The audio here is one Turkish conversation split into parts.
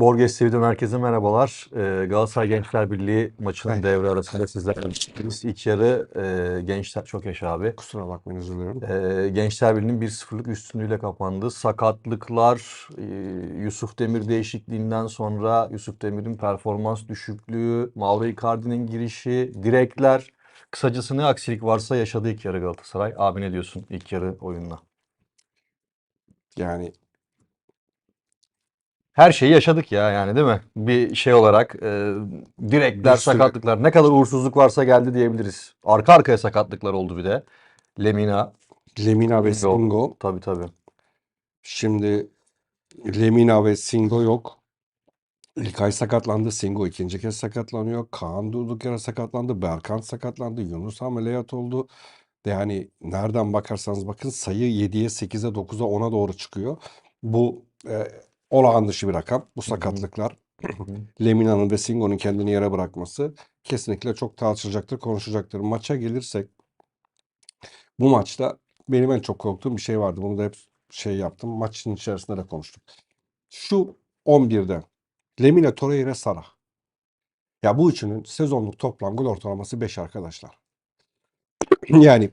Borges TV'den herkese merhabalar. Ee, Galatasaray Gençler Birliği maçının Hey. devre arasında sizlerle birlikteyiz. İlk yarı e, Gençler çok yaşa abi. Kusura bakmayın özür dilerim. Ee, Gençler Birliği'nin 1-0'lık üstünlüğüyle kapandı. Sakatlıklar, e, Yusuf Demir değişikliğinden sonra Yusuf Demir'in performans düşüklüğü, Mauro Icardi'nin girişi, direkler. Kısacası ne aksilik varsa yaşadı ilk yarı Galatasaray. Abi ne diyorsun ilk yarı oyununa? Yani Her şeyi yaşadık ya yani değil mi? Bir şey olarak e, direkler, sakatlıklar ne kadar uğursuzluk varsa geldi diyebiliriz. Arka arkaya sakatlıklar oldu bir de. Lemina. Lemina ve Singo. Singo. Tabii tabii. Şimdi Lemina ve Singo yok. İlkay sakatlandı. Singo ikinci kez sakatlanıyor. Kaan durduk yere sakatlandı. Berkan sakatlandı. Yunus ameliyat oldu. Yani nereden bakarsanız bakın sayı 7'ye, 8'e, 9'a, 10'a doğru çıkıyor. Bu e, olağan dışı bir rakam. Bu sakatlıklar. Lemina'nın ve Singo'nun kendini yere bırakması kesinlikle çok tartışılacaktır, konuşacaktır. Maça gelirsek bu maçta benim en çok korktuğum bir şey vardı. Bunu da hep şey yaptım. Maçın içerisinde de konuştuk. Şu 11'de Lemina Torreira Sara. Ya bu üçünün sezonluk toplam gol ortalaması 5 arkadaşlar. Yani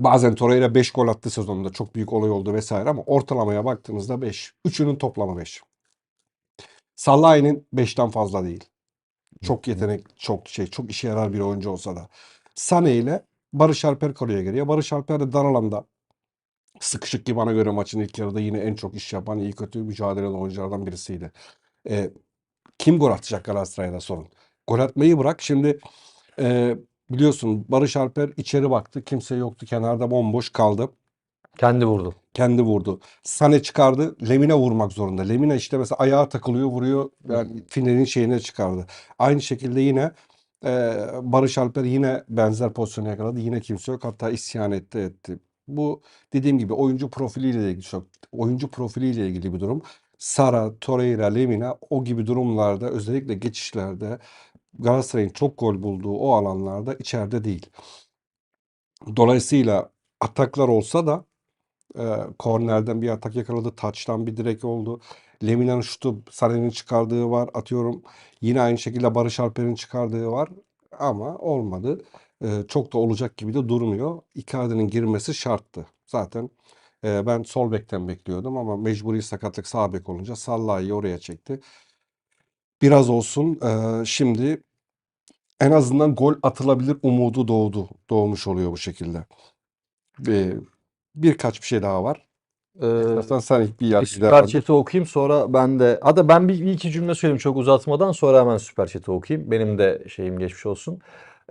bazen Torreira 5 gol attı sezonunda. Çok büyük olay oldu vesaire ama ortalamaya baktığınızda 5. Üçünün toplamı 5. Salah'ın 5'ten fazla değil. Çok yetenek, çok şey, çok işe yarar bir oyuncu olsa da. Sane ile Barış Alper kaleye giriyor. Barış Alper de dar alanda sıkışık ki bana göre maçın ilk yarıda yine en çok iş yapan, iyi kötü mücadele eden oyunculardan birisiydi. Ee, kim gol atacak Galatasaray'da sorun. Gol atmayı bırak. Şimdi e, biliyorsun Barış Alper içeri baktı. Kimse yoktu. Kenarda bomboş kaldı. Kendi vurdu. Kendi vurdu. Sane çıkardı. Lemina vurmak zorunda. Lemina işte mesela ayağa takılıyor, vuruyor. Yani finalin şeyine çıkardı. Aynı şekilde yine e, Barış Alper yine benzer pozisyonu yakaladı. Yine kimse yok. Hatta isyan etti etti. Bu dediğim gibi oyuncu profiliyle ilgili çok oyuncu profiliyle ilgili bir durum. Sara, Torreira, Lemina o gibi durumlarda özellikle geçişlerde Galatasaray'ın çok gol bulduğu o alanlarda içeride değil. Dolayısıyla ataklar olsa da e, kornerden bir atak yakaladı. Taçtan bir direk oldu. Lemina'nın şutu Sané'nin çıkardığı var. Atıyorum yine aynı şekilde Barış Alper'in çıkardığı var. Ama olmadı. E, çok da olacak gibi de durmuyor. Icardi'nin girmesi şarttı. Zaten e, ben sol bekten bekliyordum ama mecburi sakatlık sağ bek olunca Salah'ı oraya çekti. Biraz olsun e, şimdi en azından gol atılabilir umudu doğdu. Doğmuş oluyor bu şekilde. E, birkaç bir şey daha var. İstersen sen ilk bir bir yer süper chat'i okuyayım sonra ben de hatta ben bir, bir iki cümle söyleyeyim çok uzatmadan sonra hemen süper chat'i okuyayım. Benim de şeyim geçmiş olsun.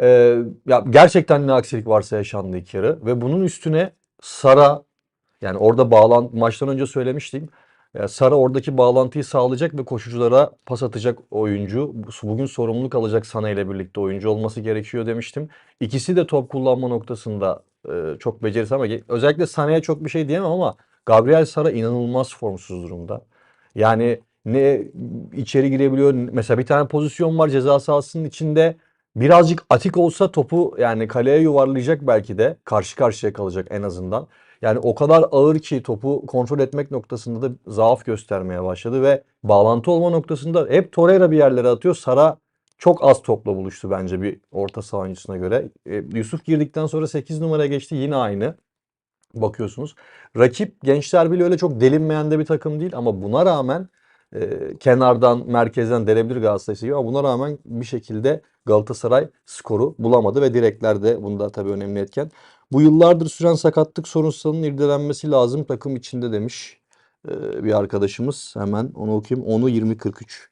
Ee, ya gerçekten ne aksilik varsa yaşandı ilk yarı ve bunun üstüne Sara yani orada bağlan maçtan önce söylemiştim. Ya Sara oradaki bağlantıyı sağlayacak ve koşuculara pas atacak oyuncu. Bu- Bugün sorumluluk alacak Sana ile birlikte oyuncu olması gerekiyor demiştim. İkisi de top kullanma noktasında e, çok becerisi ama özellikle Sané'ye çok bir şey diyemem ama Gabriel Sara inanılmaz formsuz durumda. Yani ne içeri girebiliyor. Mesela bir tane pozisyon var ceza sahasının içinde. Birazcık atik olsa topu yani kaleye yuvarlayacak belki de. Karşı karşıya kalacak en azından. Yani o kadar ağır ki topu kontrol etmek noktasında da zaaf göstermeye başladı ve bağlantı olma noktasında hep Torreira bir yerlere atıyor. Sara çok az topla buluştu bence bir orta saha oyuncusuna göre. E, Yusuf girdikten sonra 8 numaraya geçti yine aynı. Bakıyorsunuz. Rakip Gençler Birliği öyle çok delinmeyen de bir takım değil ama buna rağmen e, kenardan, merkezden delebilir Galatasaray gibi ama buna rağmen bir şekilde Galatasaray skoru bulamadı ve direklerde bunda tabii önemli etken. Bu yıllardır süren sakatlık sorunsalının irdelenmesi lazım takım içinde demiş bir arkadaşımız. Hemen onu okuyayım. Onu 20-43.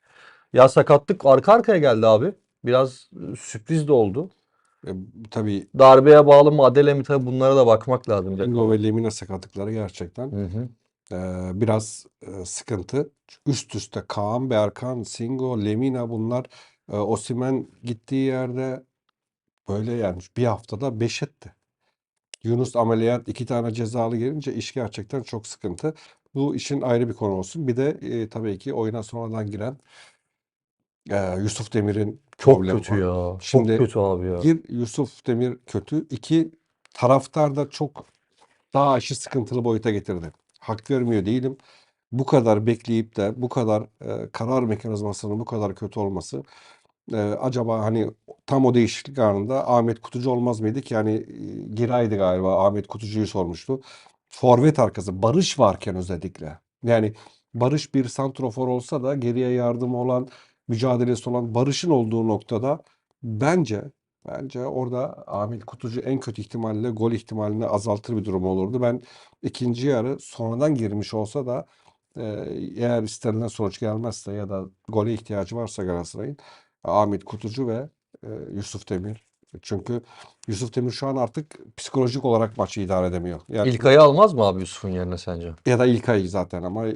Ya sakatlık arka arkaya geldi abi. Biraz sürpriz de oldu. E, tabii Darbeye bağlı mı, adele mi tabii bunlara da bakmak lazım. Ingo ve Lemina sakatlıkları gerçekten Hı hı. e, biraz e, sıkıntı. Üst üste Kaan, Berkan, Singo, Lemina bunlar e, Osimhen gittiği yerde böyle yani bir haftada beş etti. Yunus ameliyat iki tane cezalı gelince iş gerçekten çok sıkıntı. Bu işin ayrı bir konu olsun. Bir de e, tabii ki oyuna sonradan giren e, Yusuf Demir'in Çok problemi kötü var. ya. Şimdi Çok kötü abi ya. Bir Yusuf Demir kötü. İki taraftar da çok daha aşı sıkıntılı boyuta getirdi. Hak vermiyor değilim. bu kadar bekleyip de bu kadar e, karar mekanizmasının bu kadar kötü olması e, acaba hani tam o değişiklik anında Ahmet Kutucu olmaz mıydı ki? Yani e, Giray'dı galiba Ahmet Kutucu'yu sormuştu. Forvet arkası Barış varken özellikle. Yani Barış bir santrofor olsa da geriye yardım olan, mücadelesi olan Barış'ın olduğu noktada bence bence orada Ahmet Kutucu en kötü ihtimalle gol ihtimalini azaltır bir durum olurdu. Ben ikinci yarı sonradan girmiş olsa da e, eğer istenilen sonuç gelmezse ya da gole ihtiyacı varsa Galatasaray'ın Ahmet Kutucu ve e, Yusuf Demir. Çünkü Yusuf Demir şu an artık psikolojik olarak maçı idare edemiyor. Yani İlkay'ı almaz mı abi Yusuf'un yerine sence? ya da İlkay zaten ama e,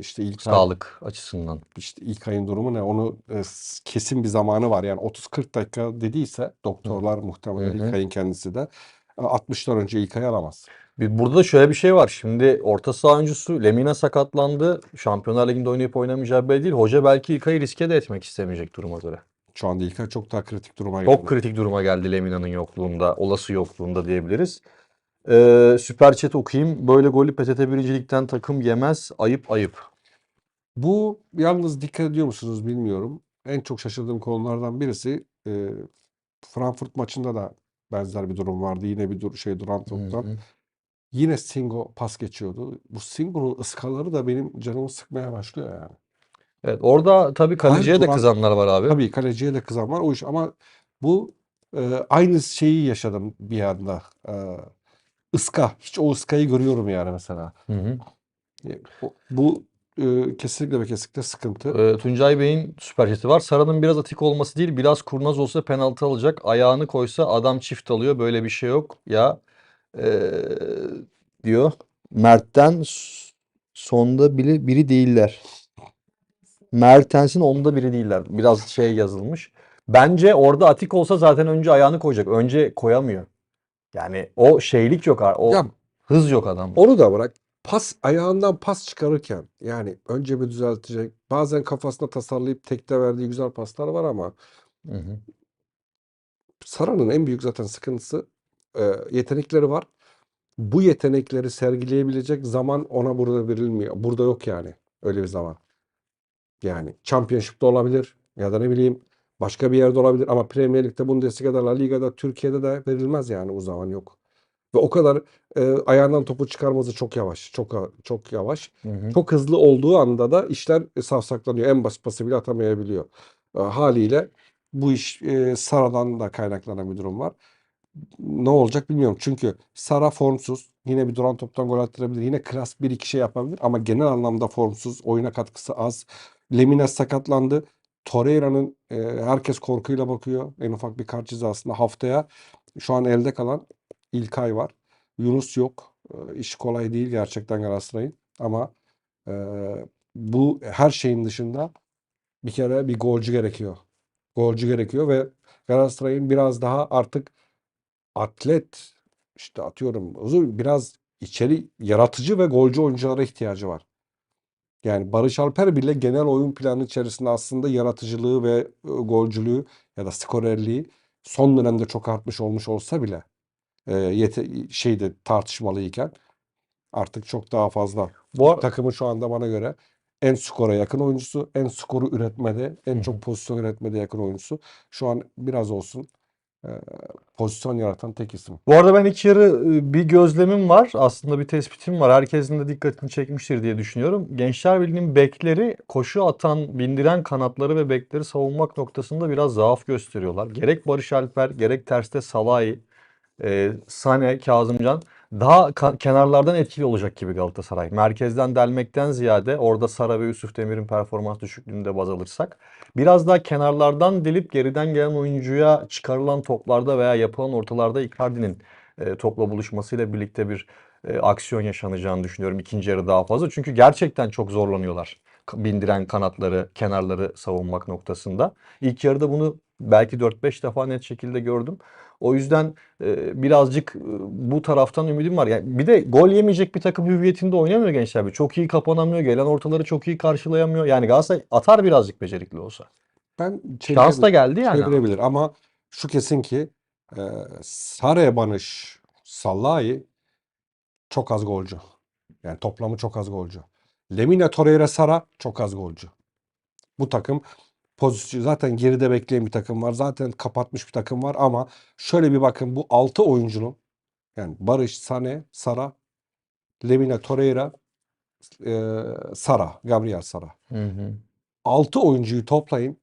işte İlkay Sağlık açısından. işte İlkay'ın durumu ne? Onu e, kesin bir zamanı var. Yani 30-40 dakika dediyse doktorlar muhtemelen Hı hı. İlkay'ın kendisi de e, 60'tan önce İlkay'ı alamaz. Burada da şöyle bir şey var. Şimdi orta saha oyuncusu Lemina sakatlandı. Şampiyonlar Ligi'nde oynayıp oynamayacağı belli değil. Hoca belki İlkay'ı riske de etmek istemeyecek duruma göre. Şu anda İlkay çok daha kritik duruma geldi. Çok kritik duruma geldi Lemina'nın yokluğunda, olası yokluğunda diyebiliriz. Ee, Süper Chat okuyayım. Böyle golü PTT birincilikten takım yemez. Ayıp ayıp. Bu yalnız dikkat ediyor musunuz bilmiyorum. En çok şaşırdığım konulardan birisi e, Frankfurt maçında da benzer bir durum vardı. Yine bir dur şey duran toptan. Yine Singo pas geçiyordu. Bu Singo'nun ıskaları da benim canımı sıkmaya başlıyor yani. Evet, orada tabii kaleciye de duran- kızanlar var abi. Tabii kaleciye de kızan var o iş ama bu e, aynı şeyi yaşadım bir anda. E, ıska. Hiç o ıskayı görüyorum yani mesela. Hı hı. E, o- Bu e, kesinlikle ve kesinlikle sıkıntı. Ee, Tuncay Bey'in süper chat'i var. Sara'nın biraz atik olması değil, biraz kurnaz olsa penaltı alacak. Ayağını koysa adam çift alıyor. Böyle bir şey yok. Ya ee, diyor. Mert'ten sonda biri, biri değiller. Mertens'in onda biri değiller. Biraz şey yazılmış. Bence orada atik olsa zaten önce ayağını koyacak. Önce koyamıyor. Yani o şeylik yok. O Ya hız yok adam. Onu da bırak. Pas ayağından pas çıkarırken yani önce bir düzeltecek. Bazen kafasına tasarlayıp tekte verdiği güzel paslar var ama Hı hı. Sara'nın en büyük zaten sıkıntısı e, yetenekleri var. Bu yetenekleri sergileyebilecek zaman ona burada verilmiyor. Burada yok yani öyle bir zaman. Yani Championship'te olabilir ya da ne bileyim başka bir yerde olabilir ama Premier Lig'de, Bundesliga'da, La Liga'da, Türkiye'de de verilmez yani o zaman yok. Ve o kadar e, ayağından topu çıkarması çok yavaş. Çok çok yavaş. Hı hı. Çok hızlı olduğu anda da işler e, safsaklanıyor. En basit pası bile atamayabiliyor. E, haliyle bu iş e, Sara'dan da kaynaklanan bir durum var. Ne olacak bilmiyorum. Çünkü Sara formsuz. Yine bir duran toptan gol attırabilir. Yine bir iki şey yapabilir. Ama genel anlamda formsuz. Oyuna katkısı az. Lemina sakatlandı. Torreira'nın e, herkes korkuyla bakıyor. En ufak bir kart cezasında haftaya şu an elde kalan İlkay var. Yunus yok. E, iş kolay değil gerçekten Galatasaray'ın. Ama e, bu her şeyin dışında bir kere bir golcü gerekiyor. Golcü gerekiyor ve Galatasaray'ın biraz daha artık atlet işte atıyorum uzun biraz içeri yaratıcı ve golcü oyunculara ihtiyacı var. Yani Barış Alper bile genel oyun planı içerisinde aslında yaratıcılığı ve e, golcülüğü ya da skorerliği son dönemde çok artmış olmuş olsa bile e, yete, şeyde tartışmalıyken artık çok daha fazla. Bu Takımın şu anda bana göre en skora yakın oyuncusu, en skoru üretmede, en çok pozisyon üretmede yakın oyuncusu. Şu an biraz olsun pozisyon yaratan tek isim. Bu arada ben ilk yarı e, bir gözlemim var. Aslında bir tespitim var. Herkesin de dikkatini çekmiştir diye düşünüyorum. Gençler Birliği'nin bekleri koşu atan, bindiren kanatları ve bekleri savunmak noktasında biraz zaaf gösteriyorlar. Gerek Barış Alper, gerek terste Salahi, e, Sane, Kazımcan daha kenarlardan etkili olacak gibi Galatasaray. Merkezden delmekten ziyade orada Sara ve Yusuf Demir'in performans düşüklüğünü de baz alırsak biraz daha kenarlardan delip geriden gelen oyuncuya çıkarılan toplarda veya yapılan ortalarda Icardi'nin e, topla buluşmasıyla birlikte bir e, aksiyon yaşanacağını düşünüyorum ikinci yarı daha fazla. Çünkü gerçekten çok zorlanıyorlar. Bindiren kanatları, kenarları savunmak noktasında. İlk yarıda bunu belki 4-5 defa net şekilde gördüm. O yüzden e, birazcık e, bu taraftan ümidim var. Yani bir de gol yemeyecek bir takım hüviyetinde oynamıyor gençler. Çok iyi kapanamıyor. Gelen ortaları çok iyi karşılayamıyor. Yani Galatasaray atar birazcık becerikli olsa. Ben Şans da geldi yani. çevirebilir ama şu kesin ki e, Sare Banış Sallahi çok az golcü. Yani toplamı çok az golcü. Lemina Torreira Sara çok az golcü. Bu takım pozisyon zaten geride bekleyen bir takım var. Zaten kapatmış bir takım var ama şöyle bir bakın bu 6 oyuncunun yani Barış, Sane, Sara, Lemina Torreira, e, Sara, Gabriel Sara. Hı hı. 6 oyuncuyu toplayın.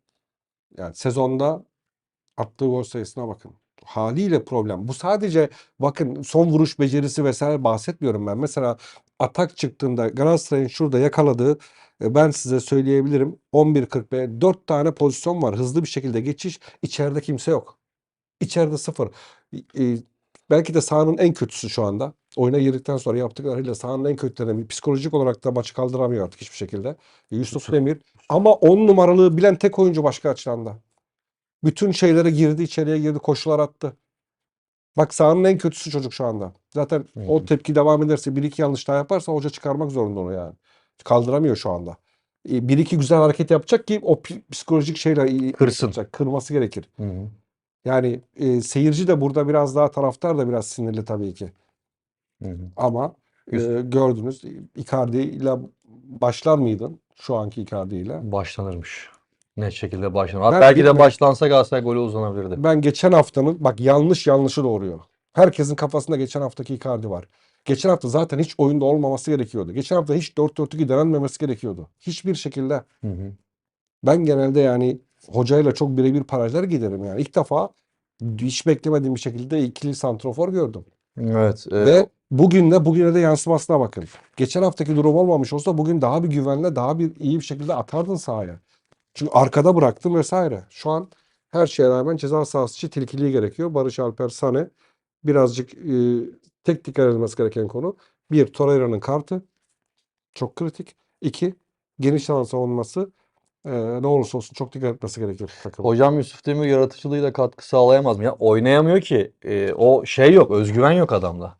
Yani sezonda attığı gol sayısına bakın. Haliyle problem. Bu sadece bakın son vuruş becerisi vesaire bahsetmiyorum ben. Mesela atak çıktığında Galatasaray'ın şurada yakaladığı e, ben size söyleyebilirim 11.40 4 tane pozisyon var. Hızlı bir şekilde geçiş. İçeride kimse yok. İçeride sıfır. E, belki de sahanın en kötüsü şu anda. Oyuna girdikten sonra yaptıklarıyla sahanın en kötülerinden. Psikolojik olarak da maçı kaldıramıyor artık hiçbir şekilde. Yusuf. Demir. Ama 10 numaralığı bilen tek oyuncu başka açıdan da. Bütün şeylere girdi, içeriye girdi, koşular attı. Bak sahanın en kötüsü çocuk şu anda. Zaten Hı o tepki devam ederse, bir iki yanlış daha yaparsa hoca çıkarmak zorunda onu yani. Kaldıramıyor şu anda. E, Bir iki güzel hareket yapacak ki o psikolojik şeyler iyi- Kırsın. yapacak, kırması gerekir. Hı. Yani e, seyirci de burada biraz daha taraftar da biraz sinirli tabii ki. Hı hı. Ama e, gördünüz Icardi ile başlar mıydın şu anki Icardi ile? Başlanırmış. Net şekilde başlanır. Ben Belki de başlansa Galatasaray golü uzanabilirdi. Ben geçen haftanın bak yanlış yanlışı doğuruyor. Herkesin kafasında geçen haftaki Icardi var. Geçen hafta zaten hiç oyunda olmaması gerekiyordu. Geçen hafta hiç 4-4-2 denenmemesi gerekiyordu. Hiçbir şekilde. Hı hı. Ben genelde yani hocayla çok birebir paralel giderim yani. İlk defa hiç beklemediğim bir şekilde ikili santrofor gördüm. Evet. e, Ve bugün de bugüne de yansımasına bakın. Geçen haftaki durum olmamış olsa bugün daha bir güvenle daha bir iyi bir şekilde atardın sahaya. Çünkü arkada bıraktın vesaire. Şu an her şeye rağmen ceza sahası içi tilkiliği gerekiyor. Barış Alper Sane birazcık e, tek dikkat edilmesi gereken konu. Bir, Torreira'nın kartı çok kritik. İki, geniş alan savunması e, ne olursa olsun çok dikkat etmesi gerekiyor takımın. Hocam Yusuf Demir yaratıcılığıyla katkı sağlayamaz mı? Ya oynayamıyor ki. E, o şey yok, özgüven yok adamda.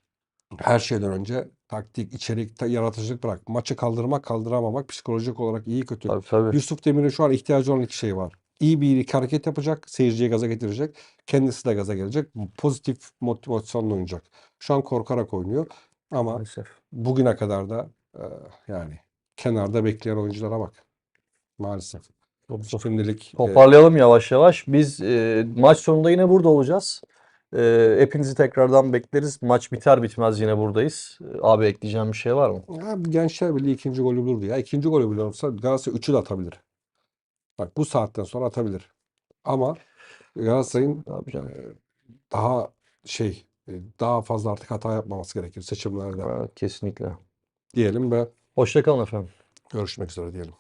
Her şeyden önce taktik, içerik, ta- yaratıcılık bırak. Maçı kaldırmak, kaldıramamak psikolojik olarak iyi kötü. Tabii tabii. Yusuf Demir'in şu an ihtiyacı olan iki şey var. İyi bir ilk hareket yapacak, seyirciye gaza getirecek. Kendisi de gaza gelecek. Pozitif motivasyonla oynayacak. Şu an korkarak oynuyor. Ama Maalesef. bugüne kadar da e, yani kenarda bekleyen oyunculara bak. Maalesef. Şimdilik e, Toparlayalım yavaş yavaş. Biz e, maç sonunda yine burada olacağız. E, hepinizi tekrardan bekleriz. Maç biter bitmez yine buradayız. E, abi ekleyeceğim bir şey var mı? ya Gençler Birliği ikinci golü bulurdu ya. İkinci golü bile olsa Galatasaray üçü de atabilir. Bak bu saatten sonra atabilir. Ama Galatasaray'ın yapacağım? e, daha şey e, daha fazla artık hata yapmaması gerekir seçimlerde Evet, kesinlikle. diyelim ve Hoşça kalın efendim. görüşmek üzere diyelim.